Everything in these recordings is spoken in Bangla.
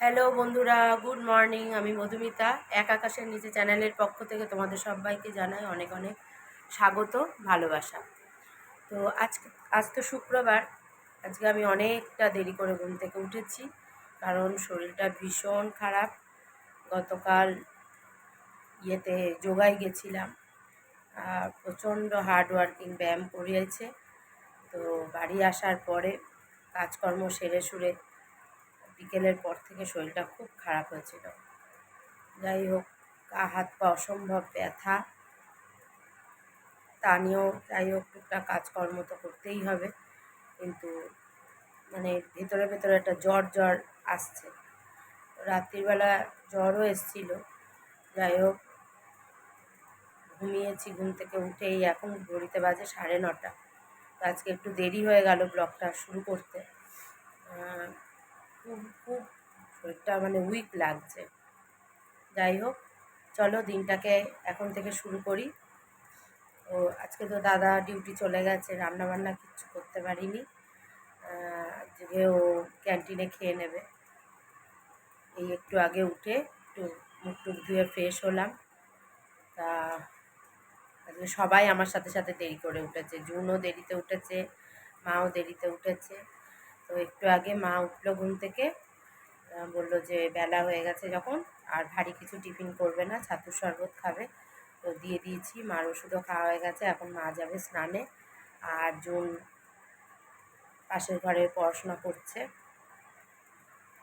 হ্যালো বন্ধুরা, গুড মর্নিং, আমি মধুমিতা। এক আকাশের নিচে চ্যানেলের পক্ষ থেকে তোমাদের সবাইকে জানাই অনেক অনেক স্বাগত, ভালোবাসা। তো আজকে আজ তো শুক্রবার, আজকে আমি অনেকটা দেরি করে ঘুম থেকে উঠেছি, কারণ শরীরটা ভীষণ খারাপ। গতকাল ইয়েতে যোগায় গেছিলাম প্রচণ্ড হার্ড ওয়ার্কিং ব্যায়াম করিয়েছে। তো বাড়ি আসার পরে কাজকর্ম সেরে সুরে বিকেলের পর থেকে শরীরটা খুব খারাপ হয়েছিল। যাই হোক, গা, হাত পা অসম্ভব ব্যথা। তা নিয়েও যাই হোক, টুকটাক কাজকর্ম তো করতেই হবে। কিন্তু মানে ভেতরে ভেতরে একটা জ্বর জ্বর আসছে। রাত্রিবেলা জ্বরও এসছিল। যাই হোক, ঘুমিয়েছি, ঘুম থেকে উঠেই এখন ঘড়িতে বাজে সাড়ে নটা। আজকে একটু দেরি হয়ে গেল ব্লগটা শুরু করতে। খুব খুব শরীরটা মানে উইক লাগছে। যাই হোক, চলো দিনটাকে এখন থেকে শুরু করি। ও, আজকে তো দাদা ডিউটি চলে গেছে রান্না বান্না কিচ্ছু করতে পারিনি। আজকে ও ক্যান্টিনে খেয়ে নেবে। এই একটু আগে উঠে একটু মুখ টুক ধুয়ে ফ্রেশ হলাম। তা আজকে সবাই আমার সাথে সাথে দেরি করে উঠেছে। জুনও দেরিতে উঠেছে, মাও দেরিতে উঠেছে। তো একটু আগে মা উঠল ঘুম থেকে বলল যে বেলা হয়ে গেছে যখন, আর ভারী কিছু টিফিন করবে না, ছাতুর শরবত খাবে। তো দিয়ে দিয়েছি, মার ওষুধও খাওয়া হয়ে গেছে, এখন মা যাবে স্নানে। আর জুন পাশের ঘরে পড়াশোনা করছে।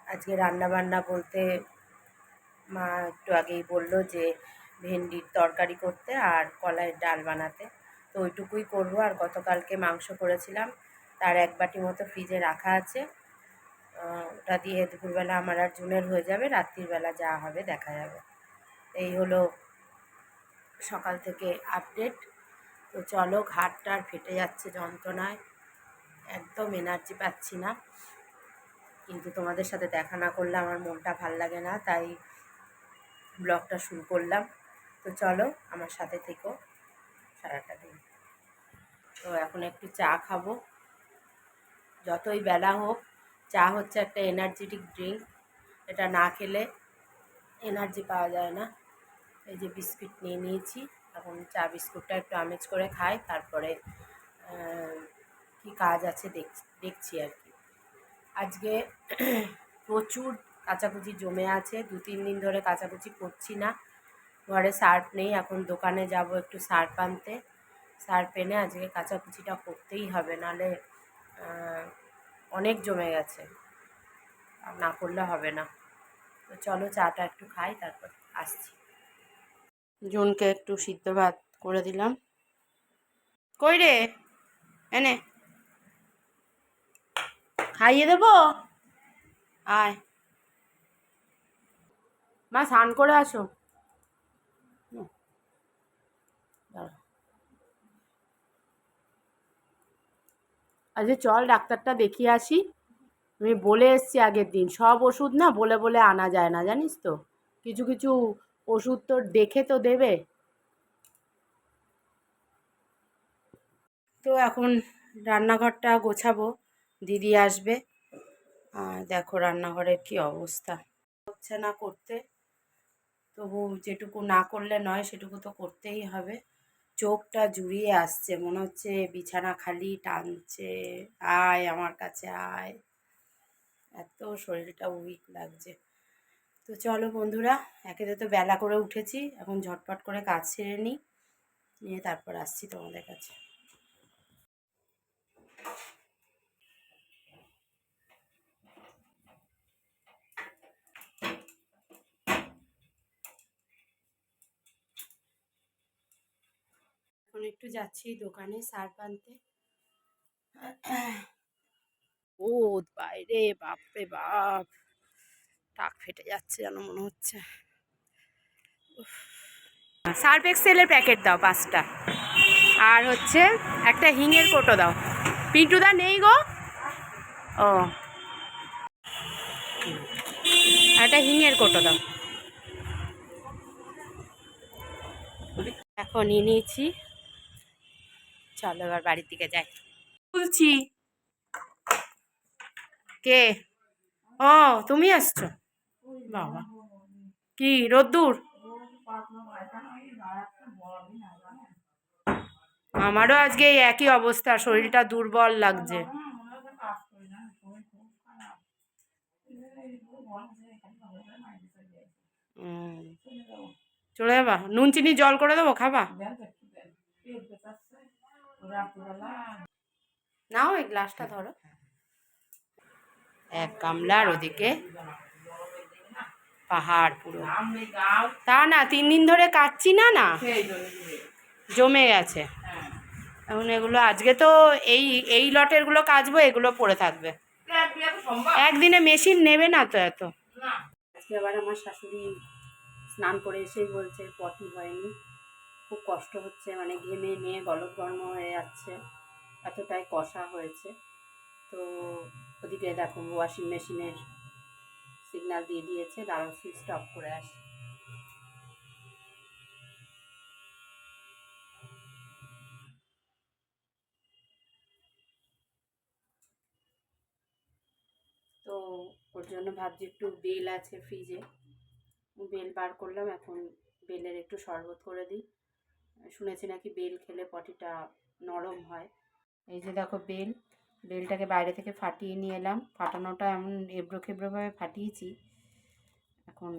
আজকে রান্না বান্না বলতে মা একটু আগেই বলল যে ভেন্ডির তরকারি করতে আর কলাইয়ের ডাল বানাতে। তো ওইটুকুই করব, আর গতকালকে মাংস করেছিলাম। তার এক বাটি মতো ফ্রিজে রাখা আছে। ওটা দিয়ে দুপুরবেলা আমার আর জুনের হয়ে যাবে রাত্রিবেলা যা হবে দেখা যাবে। এই হলো সকাল থেকে আপডেট তো চলো ঘাটটা আর ফেটে যাচ্ছে যন্ত্রণায়। একদম এনার্জি পাচ্ছি না। কিন্তু তোমাদের সাথে দেখা না করলে আমার মনটা ভালো লাগে না, তাই ব্লগটা শুরু করলাম। তো চলো আমার সাথে থেকো, সারাটা দিন। তো এখন একটু চা খাব। যতই বেলা হোক, চা হচ্ছে একটা এনার্জেটিক ড্রিঙ্ক এটা না খেলে এনার্জি পাওয়া যায় না। এই যে বিস্কুট নিয়ে নিয়েছি, এখন চা বিস্কুটটা একটু আমেজ করে খাই, তারপরে কি কাজ আছে দেখ, দেখছি আর কি। আজকে প্রচুর কাচাকুচি জমে আছে, দু তিন দিন ধরে কাচাকুচি করছি না। ঘরে সার্ফ নেই, এখন দোকানে যাব একটু সার্ফ আনতে। সার্ফ এনে আজকে কাচাকুচিটা করতেই হবে নাহলে অনেক জমে গেছে। না করলে হবে না। তো চলো চাটা একটু খাই, তারপর আসছি। জুনকে একটু সিদ্ধ ভাত করে দিলাম। কই রে? এনে খাইয়ে দেবো? আয়। মা, স্নান করে আসো। আজকে চল ডাক্তারটা দেখিয়ে আসি। আমি বলে এসছি আগের দিন, সব ওষুধ না বলে বলে আনা যায় না, জানিস তো? কিছু কিছু ওষুধ তো দেখে তো দেবে। তো এখন রান্নাঘরটা গোছাবো, দিদি আসবে। দেখো রান্নাঘরের কি অবস্থা। হচ্ছে না করতে, তবু যেটুকু না করলে নয়, সেটুকু তো করতেই হবে। চোখটা জুড়িয়ে আসছে, মনে হচ্ছে বিছানা খালি টানছে। আয় আমার কাছে আয়। এত শরীরটা উইক লাগছে। তো চলো বন্ধুরা, একেতে তো বেলা করে উঠেছি, এখন ঝটপট করে কাজ সেরে নিই, নিয়ে তারপর আসছি তোমাদের কাছে। এখন একটু যাচ্ছি দোকানে সার্ফ আনতে ও বাইরে, বাপরে বাপ। টাক ফেটে যাচ্ছে যেন মনে হচ্ছে। সার্ফ এক্সেলের প্যাকেট দাও পাঁচটা। আর হচ্ছে একটা হিঙের কোটো দাও। পিন্টুদা নেই গো? ও। একটা হিঙের কোটো দাও। এখন নিয়ে নিয়েছি চলো এবার বাড়ির দিকে যাই। বলছি। কে? ও, তুমি আসছো? বাবা। কি, রোদ্দুর? আমারও আজকে এই একই অবস্থা, শরীরটা দুর্বল লাগছে। চলে যাবা? নুন চিনি জল করে দেবো, খাবা? নাও এই গ্লাসটা ধরো। এক গামলার ওদিকে পাহাড় পুরো। তা না তিন দিন ধরে কাটছি না না? জমে গেছে। এখন এগুলো আজকে তো এই এই লটেরগুলো কাচবো এগুলো পড়ে থাকবে। একদিনে মেশিন নেবে না তো এত। আজকে আবার আমার শাশুড়ি স্নান করে এসেই বলছে পটি হয়নি। খুব কষ্ট হচ্ছে মানে ঘেমে নিয়ে গলদ গরম হয়ে যাচ্ছে, এতটাই কষা হয়েছে। তো ওদিকে দেখো ওয়াশিং মেশিনের সিগন্যাল দিয়ে দিয়েছে, দাঁড়াও সুইচটা অফ করে আসি। তো ওর জন্য ভাবছি একটু বেল আছে ফ্রিজে বেল বার করলাম, এখন বেলের একটু শরবত করে দিই। শুনেছি নাকি বেল খেলে পটিটা নরম হয়। এই যে দেখো বেল, বেলটাকে বাইরে থেকে ফাটিয়ে নিয়ে এলাম। ফাটানোটা এমন এবড়ো খেবড়োভাবে ফাটিয়েছি, এখন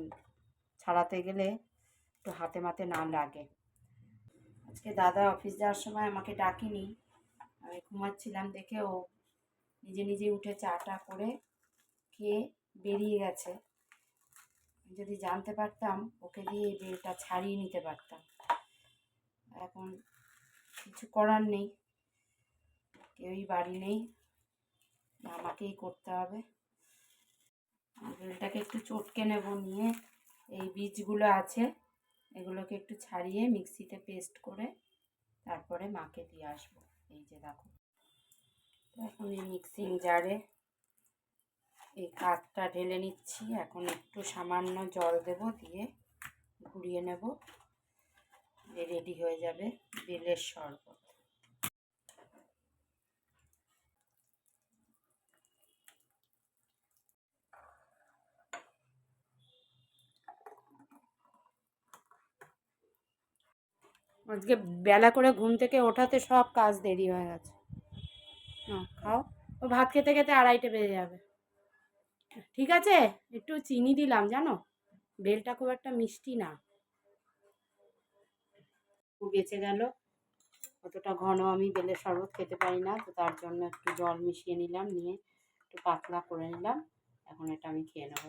ছাড়াতে গেলে একটু হাতে মাতে না লাগে। আজকে দাদা অফিস যাওয়ার সময় আমাকে ডাকিনি। আমি ঘুমাচ্ছিলাম দেখে ও নিজে নিজে উঠে চাটা করে খেয়ে বেরিয়ে গেছে। যদি জানতে পারতাম, ওকে দিয়ে এই বেলটা ছাড়িয়ে নিতে পারতাম। এখন কিছু করার নেই। কেউই বাড়ি নেই। আমাকেই করতে হবে। বেলটাকে একটু চটকে নেব নিয়ে। এই বীজগুলো আছে, এগুলোকে একটু ছাড়িয়ে মিক্সিতে পেস্ট করে তারপরে মাকে দিয়ে আসব। এই যে দেখো। এখন এই মিক্সিং জারে এই কাঠটা ঢেলে নিচ্ছি। এখন একটু সামান্য জল দেব দিয়ে ঘুরিয়ে নেব। রেডি হয়ে যাবে বেলের শরবত। আজকে বেলা করে ঘুম থেকে ওঠাতে সব কাজ দেরি হয়ে গেছে। খাও। ও ভাত খেতে খেতে আড়াইটে বেজে যাবে। ঠিক আছে? একটু চিনি দিলাম, জানো? বেলটা খুব একটা মিষ্টি না। বেঁচে গেল। অতটা ঘন আমি বেলের শরবত খেতে পারি না, তো তার জন্য একটু জল মিশিয়ে নিলাম, নিয়ে একটু পাতলা করে নিলাম। এখন এটা আমি খেয়ে নেব।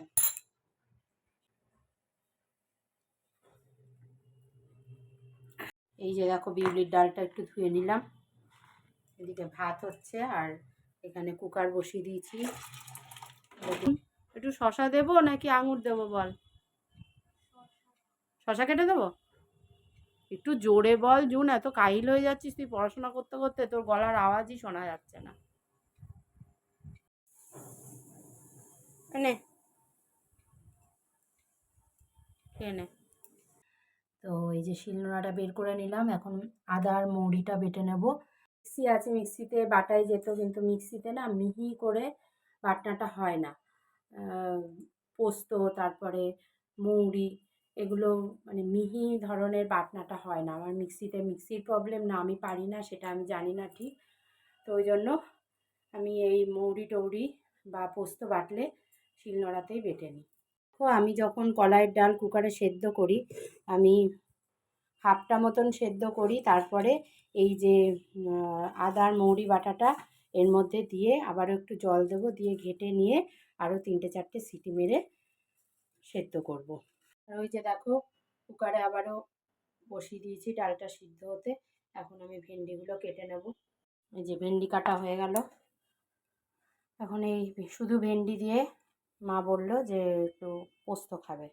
এই যে দেখো বিউলির ডালটা একটু ধুয়ে নিলাম। এদিকে ভাত হচ্ছে আর এখানে কুকার বসিয়ে দিয়েছি। একটু শশা দেবো নাকি আঙুর দেবো বল? শশা কেটে দেবো? একটু জোরে বল, জুন, এত কাহিল হয়ে যাচ্ছিস তুই পড়াশোনা করতে করতে, তোর গলার আওয়াজই শোনা যাচ্ছে না। নে। নে। তো এই যে শিলনোড়াটা বের করে নিলাম, এখন আদা আর মৌরিটা বেটে নেব। মিক্সি আছে, মিক্সিতে বাটাই যেত, কিন্তু মিক্সিতে না মিহি করে বাটনাটা হয় না। পোস্ত, তারপরে মৌরি এগুলো মানে মিহি ধরনের বাটনাটা হয় না। আমার মিক্সিতে মিক্সির প্রবলেম না, আমি পারি না, সেটা আমি জানি না ঠিক। তো ওই জন্য আমি এই মৌরি টৌরি বা পোস্ত বাটলে শিলনোড়াতেই বেটে নিই। তো আমি যখন কলাইয়ের ডাল কুকারে সেদ্ধ করি, আমি হাফটা মতন সেদ্ধ করি, তারপরে এই যে আদার মৌরি বাটাটা এর মধ্যে দিয়ে আবারও একটু জল দেবো, দিয়ে ঘেটে নিয়ে আরও তিনটে চারটে সিটি মেরে সেদ্ধ করব। আর ওই যে দেখো, কুকারে আবারও বসিয়ে দিয়েছি ডালটা সিদ্ধ হতে। এখন আমি ভেন্ডিগুলো কেটে নেব। এই যে ভেন্ডি কাটা হয়ে গেল। এখন এই শুধু ভেন্ডি দিয়ে মা বলল যে একটু পোস্ত খাবে।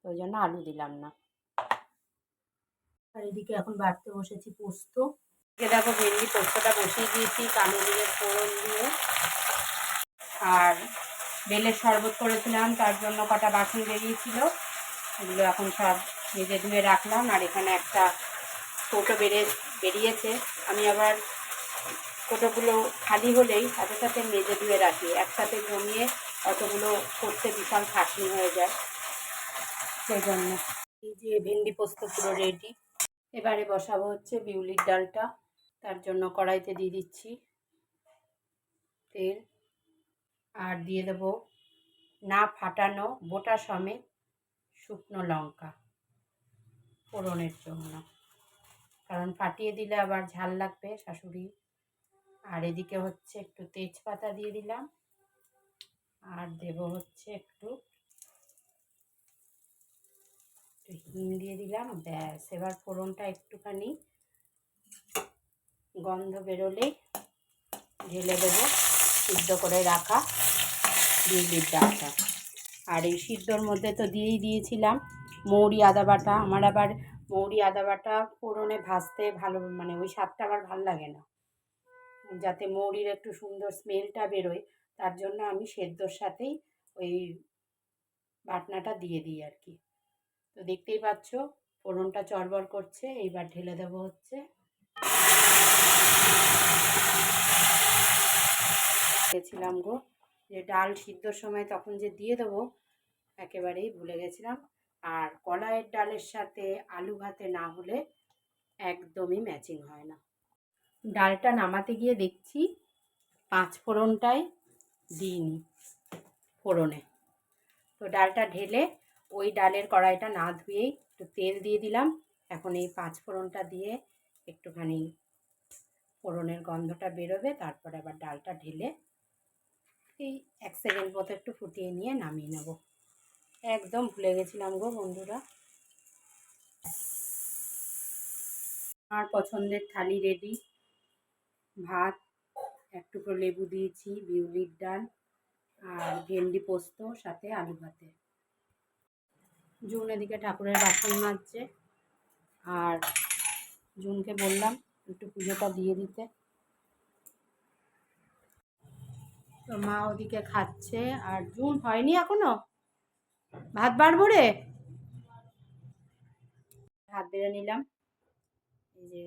তো ওই জন্য আলু দিলাম না। আর এদিকে এখন বাড়তে বসেছি পোস্ত। দেখো ভেন্ডি পোস্তটা বসিয়ে দিয়েছি কালো জিরে ফোড়ন দিয়ে। আর বেলের শরবত করেছিলাম, তার জন্য কটা বাসন বেরিয়েছিল। এগুলো এখন সব মেজে ধুয়ে রাখলাম আর এখানে একটা কৌটো বেড়ে, বেরিয়েছে। আমি আবার কৌটোগুলো খালি হলেই সাথে সাথে মেজে ধুয়ে রাখি। একসাথে জমিয়ে অতগুলো করতে বিশাল খাটনি হয়ে যায়। সেই জন্য এই যে ভেন্ডি পোস্ত পুরো রেডি এবারে বসাবো হচ্ছে বিউলির ডালটা। তার জন্য কড়াইতে দিয়ে দিচ্ছি তেল। আর দিয়ে দেবো না ফাটানো, বোটা সমেত শুকনো লঙ্কা ফোড়নের জন্য। কারণ ফাটিয়ে দিলে আবার ঝাল লাগবে শাশুড়ি। আর এদিকে হচ্ছে একটু তেজপাতা দিয়ে দিলাম। আর দেব হচ্ছে একটু হিং দিয়ে দিলাম। ব্যাস, এবার ফোড়নটা একটুখানি গন্ধ বেরোলেই ঢেলে দেবো। সিদ্ধ করে রাখা বিউলির ডালটা আর এই সিদ্ধর মধ্যে তো দিয়েই দিয়েছিলাম। মৌরি, আদা বাটা। আমার আবার মৌরি, আদা বাটা ফোড়নে ভাজতে ভালো মানে ওই স্বাদটা আমার ভালো লাগে না। যাতে মৌরির একটু সুন্দর স্মেলটা বেরোয়, তার জন্য আমি সেদ্ধর সাথেই ওই বাটনাটা দিয়ে দিই আর কি। তো দেখতেই পাচ্ছ, ফোড়নটা চড়বড় করছে, এইবার ঢেলে দেবো হচ্ছে। গো। যে ডাল সিদ্ধর সময় তখন যে দিয়ে দেবো, একেবারেই ভুলে গেছিলাম। আর কলাইয়ের ডালের সাথে আলু ভাতে না হলে একদমই ম্যাচিং হয় না। ডালটা নামাতে গিয়ে দেখছি পাঁচ ফোড়নটাই দিইনি ফোড়নে। তো ডালটা ঢেলে ওই ডালের কড়াইটা না ধুয়েই একটু তেল দিয়ে দিলাম। এখন এই পাঁচ ফোড়নটা দিয়ে একটুখানি ফোড়নের গন্ধটা বেরোবে, তারপরে আবার ডালটা ঢেলে এই এক সেকেন্ড মতো একটু ফুটিয়ে নিয়ে নামিয়ে নেব। একদম ভুলে গেছিলাম গো বন্ধুরা। আমার পছন্দের থালি রেডি ভাত, এক টুকরো লেবু দিয়েছি, বিউলির ডাল আর ভেন্ডি পোস্ত, সাথে আলু ভাতে। জুন এদিকে ঠাকুরের বাসন মাজছে। আর জুনকে বললাম একটু পুজোটা দিয়ে দিতে। তো মা ওদিকে খাচ্ছে, আর জুন হয়নি এখনও? ভাত বাড়বো রে? ভাত বেড়ে নিলাম। এই যে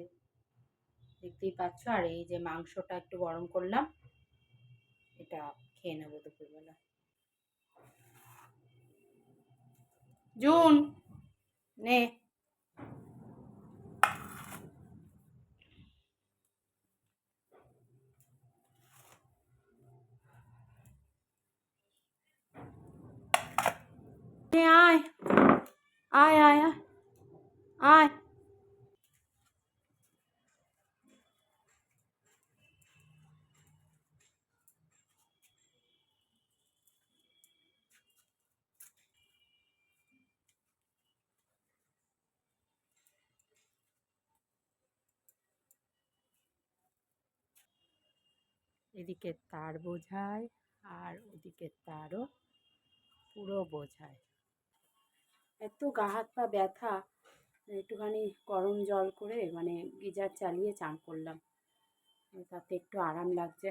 দেখতেই পাচ্ছ, আর এই যে মাংসটা একটু গরম করলাম। এটা খেয়ে নেব দুপুরবেলা। জুন, নে। নে, আয় আয় আয় আয় আয় এদিকে তার বোঝায় আর ওদিকে তারও পুরো বোঝায়। এত গা হাত পা ব্যথা, একটুখানি গরম জল করে মানে গিজার চালিয়ে চান করলাম। তাতে একটু আরাম লাগছে।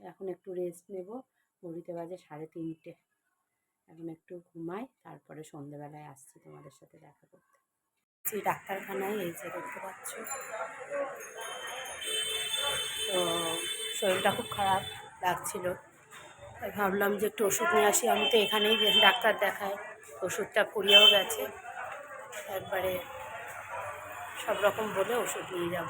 এখন একটু রেস্ট নেব। ঘড়িতে বাজে সাড়ে তিনটে। এখন একটু ঘুমাই, তারপরে সন্ধেবেলায় আসছি তোমাদের সাথে দেখা করতে। সেই ডাক্তারখানায় এই যে দেখতে পাচ্ছ। তো শরীরটা খুব খারাপ লাগছিল। ভাবলাম যে একটু ওষুধ নিয়ে আসি। আমি তো এখানেই ডাক্তার দেখাই ওষুধটা পুড়িয়েও গেছে। একবারে সব রকম বলে ওষুধ নিয়ে যাব।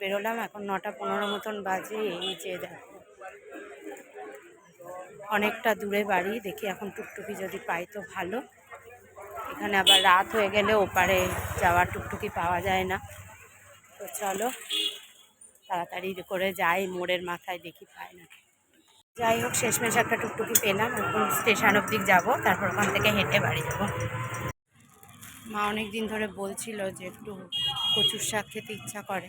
বেরোলাম, এখন নটা পনেরো মতন বাজে, এই যে দেখো। অনেকটা দূরে বাড়ি, দেখি এখন টুকটুকি যদি পাই তো ভালো। এখানে আবার রাত হয়ে গেলে ওপারে যাওয়ার টুকটুকি পাওয়া যায় না। তো চলো, তাড়াতাড়ি করে যাই, মোড়ের মাথায় দেখি পাই না। যাই হোক, শেষমেশ একটা টুকটুকি পেলাম, এখন স্টেশন অবধি যাব, তারপর ওখান থেকে হেঁটে বাড়ি যাব। মা অনেক দিন ধরে বলছিল যে একটু কচুর শাক খেতে ইচ্ছা করে।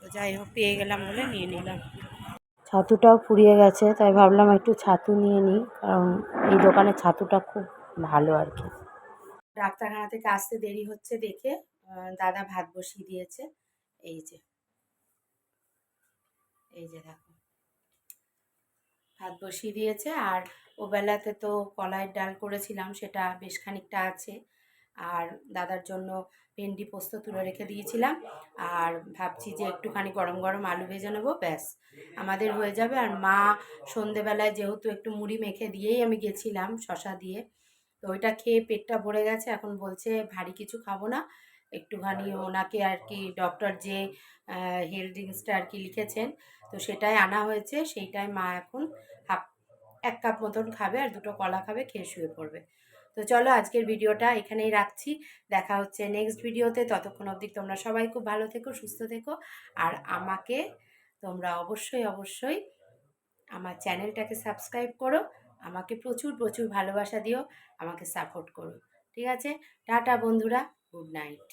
তো যাই হোক, পেয়ে গেলাম বলে নিয়ে নিলাম। ছাতুটাও ফুরিয়ে গেছে, তাই ভাবলাম একটু ছাতু নিয়ে নিই, কারণ এই দোকানের ছাতুটা খুব ভালো আর কি। ডাক্তারখানা থেকে আসতে দেরি হচ্ছে দেখে দাদা ভাত বসিয়ে দিয়েছে। এই যে। এই যে দেখো। ভাত বসিয়ে দিয়েছে আর ও বেলাতে তো কলাইয়ের ডাল করেছিলাম, সেটা বেশ খানিকটা আছে। আর দাদার জন্য ভেন্ডি পোস্ত তুলে রেখে দিয়েছিলাম। আর ভাবছি যে একটুখানি গরম গরম আলু ভেজে নেব, ব্যাস। আমাদের হয়ে যাবে। আর মা সন্ধেবেলায় যেহেতু একটু মুড়ি মেখে দিয়েই আমি গেছিলাম শশা দিয়ে। তো ওইটা খেয়ে পেটটা ভরে গেছে। এখন বলছে ভারী কিছু খাব না। একটুখানি ওনাকে আর কি ডক্টর যে হেলথ ড্রিঙ্কসটা আর কি লিখেছেন তো সেটাই আনা হয়েছে। সেইটাই মা এখন হাফ এক কাপ মতন খাবে আর দুটো কলা খাবে খেয়ে শুয়ে পড়বে। তো চলো আজকের ভিডিওটা এখানেই রাখছি। দেখা হচ্ছে নেক্সট ভিডিওতে ততক্ষণ অবধি তোমরা সবাই খুব ভালো থেকো সুস্থ থেকো। আর আমাকে তোমরা অবশ্যই অবশ্যই আমার চ্যানেলটাকে সাবস্ক্রাইব করো। আমাকে প্রচুর প্রচুর ভালোবাসা দিও আমাকে সাপোর্ট করো। ঠিক আছে? টাটা বন্ধুরা গুড নাইট